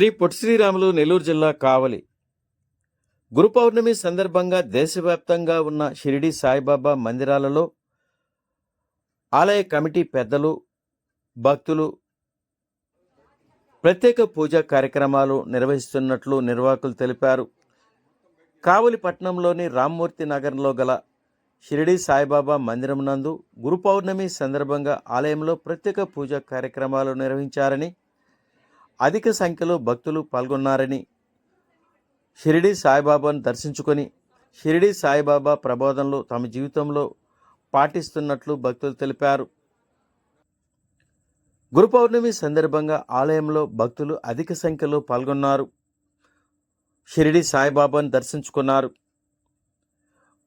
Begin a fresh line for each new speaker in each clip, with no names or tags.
శ్రీ పొట్టి శ్రీరాములు నెల్లూరు జిల్లా కావలి. గురు పౌర్ణమి సందర్భంగా దేశవ్యాప్తంగా ఉన్న షిరిడి సాయిబాబా మందిరాలలో ఆలయ కమిటీ పెద్దలు భక్తులు ప్రత్యేక పూజా కార్యక్రమాలు నిర్వహిస్తున్నట్లు నిర్వాహకులు తెలిపారు. కావలి పట్టణంలోని రామ్మూర్తి నగరంలో గల షిరిడి సాయిబాబా మందిరం నందు గురు పౌర్ణమి సందర్భంగా ఆలయంలో ప్రత్యేక పూజా కార్యక్రమాలు నిర్వహించారని అధిక సంఖ్యలో భక్తులు పాల్గొన్నారని షిరిడి సాయిబాబాను దర్శించుకొని షిరిడి సాయిబాబా ప్రబోధనలు తమ జీవితంలో పాటిస్తున్నట్లు భక్తులు తెలిపారు. గురు పౌర్ణమి సందర్భంగా ఆలయంలో భక్తులు అధిక సంఖ్యలో పాల్గొన్నారు. షిరిడి సాయిబాబాను దర్శించుకున్నారు.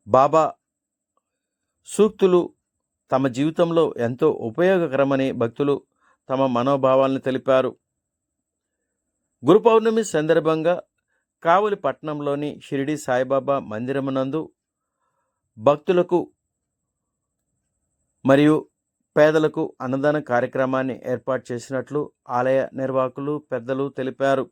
బాబా సూక్తులు తమ జీవితంలో ఎంతో ఉపయోగకరమని భక్తులు తమ మనోభావాలను తెలిపారు. గురు పౌర్ణమి సందర్భంగా కావలి పట్టణంలోని షిరిడి సాయిబాబా మందిరమునందు భక్తులకు మరియు పేదలకు అన్నదాన కార్యక్రమాన్ని ఏర్పాటు చేసినట్లు ఆలయ నిర్వాహకులు పెద్దలు తెలిపారు.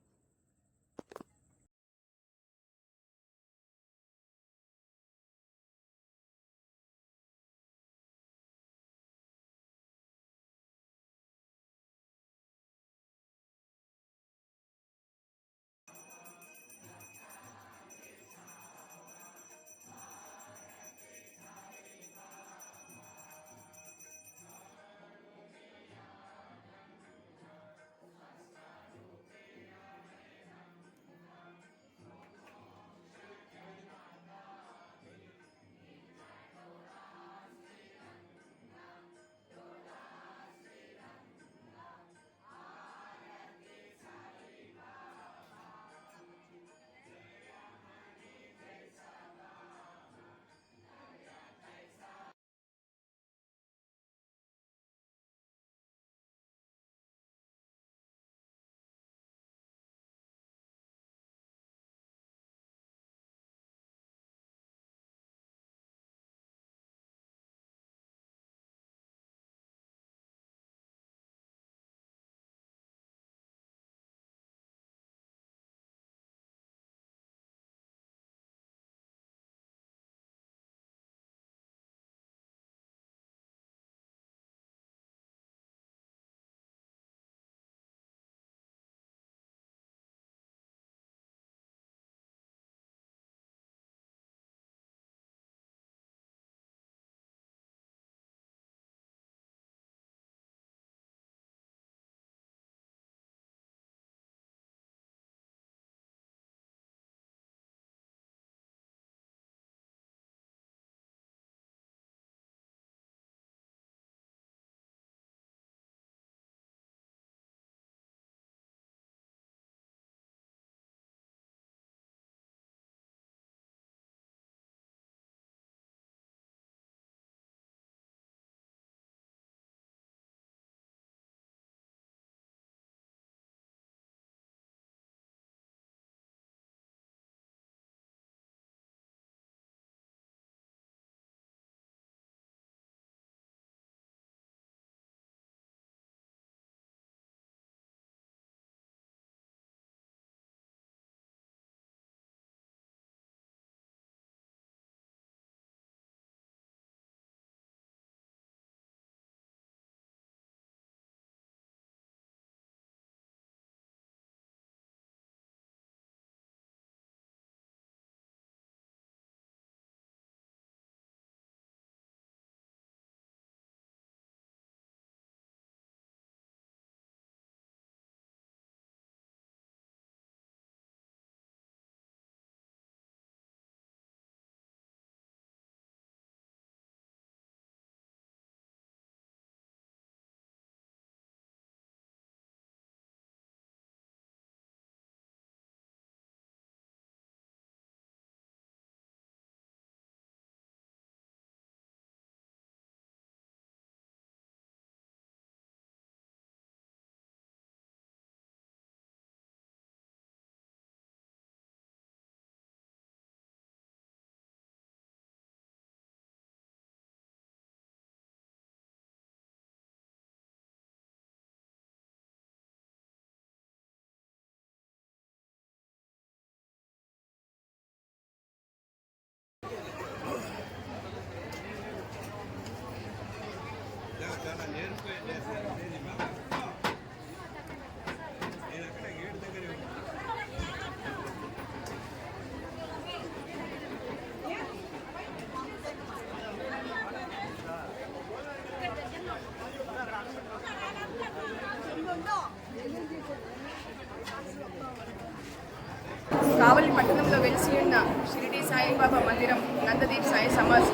కావలి పట్టణంలో వెలిసి ఉన్న షిరిడి సాయిబాబా మందిరం నందదీప్ సాయి సమాజ్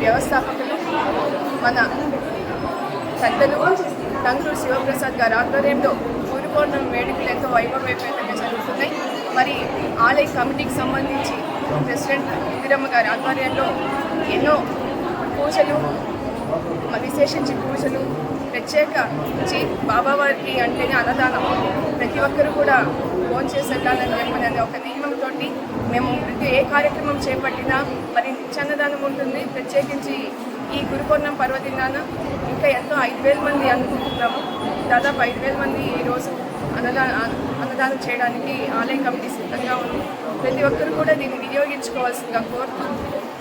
వ్యవస్థాపకులు మన పెద్దలు టంగులూరు శివప్రసాద్ గారి ఆధ్వర్యంలో గురు వేడుకలు ఎంతో వైభవపేతంగా జరుగుతున్నాయి. మరి ఆలయ కమిటీకి సంబంధించి ప్రెసిడెంట్ ఇందిరమ్మ గారి ఆధ్వర్యంలో ఎన్నో పూజలు విశేషించి పూజలు ప్రత్యేక చి- బాబావారికి అంటేనే అన్నదానం. ప్రతి ఒక్కరూ కూడా ఫోన్ చేసి వెళ్ళాలని చెప్పని ఒక నియమంతో మేము ప్రతి ఏ కార్యక్రమం చేపట్టినా మరి నిత్యాన్నదానం ఉంటుంది. ప్రత్యేకించి ఈ గురుపూర్ణం పర్వదినాన ఇంకా ఎంతో ఐదు వేల మంది అనుకుంటున్నాము. దాదాపు ఐదు వేల మంది ఈరోజు అన్నదాన అన్నదానం చేయడానికి ఆలయ కమిటీ సిద్ధంగా ఉంది. ప్రతి ఒక్కరు కూడా దీన్ని వినియోగించుకోవాల్సిందిగా కోరుతూ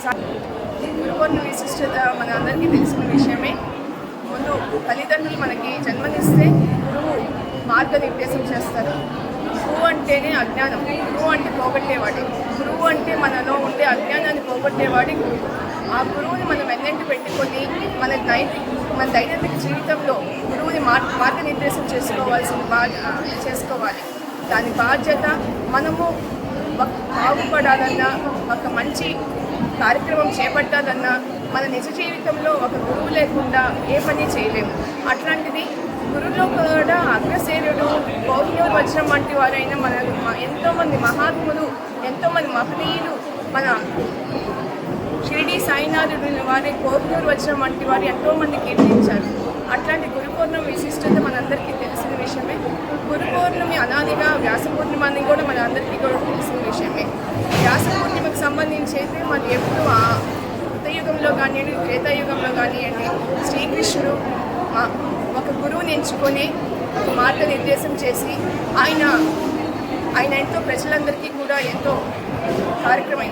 సా- గురుపూర్ణం విశిష్టత మన అందరికీ తెలిసిన విషయమే. ముందు తల్లిదండ్రులు మనకి జన్మనిస్తే గురువు మార్గనిర్దేశం చేస్తారు. గురువు అంటేనే అజ్ఞానం. గురువు అంటే పోగొట్టేవాడే. గురువు అంటే మనలో ఉండే అజ్ఞానాన్ని పోగొట్టేవాడే గురువు. ఆ గురువుని మనం వెన్నంటి పెట్టుకొని మన నైతిక మన దైనందిక జీవితంలో గురువుని మార్ మార్గనిర్దేశం చేసుకోవాల్సిన బాధ్య చేసుకోవాలి. దాని బాధ్యత మనము ఒక బాగుపడాలన్నా ఒక మంచి కార్యక్రమం చేపట్టాలన్నా మన నిజ జీవితంలో ఒక గురువు లేకుండా ఏ పని చేయలేము. అట్లాంటిది గురువులో కూడా అగ్రసేనుడు గౌరవ వజ్రం వంటి వారైన మన ఎంతోమంది మహాత్ములు ఎంతోమంది మహనీయులు మన సాయినాథుడిని వారి కోరుకూరు వచ్చిన వంటి వారు ఎంతోమంది కీర్తించారు. అట్లాంటి గురు పౌర్ణమి విశిష్టత మనందరికీ తెలిసిన విషయమే. గురు పౌర్ణమి అనాదిగా వ్యాస పూర్ణిమ అని కూడా మనందరికీ కూడా తెలిసిన విషయమే. వ్యాస పూర్ణిమకు సంబంధించి అయితే మనం ఎప్పుడు ఆ కృతయుగంలో కానివ్వండి త్రేతాయుగంలో కానివ్వండి శ్రీకృష్ణుడు ఒక గురువుని ఎంచుకొని ఒక మార్గనిర్దేశం చేసి ఆయన ఆయన ఎంతో ప్రజలందరికీ కూడా ఎంతో కార్యక్రమం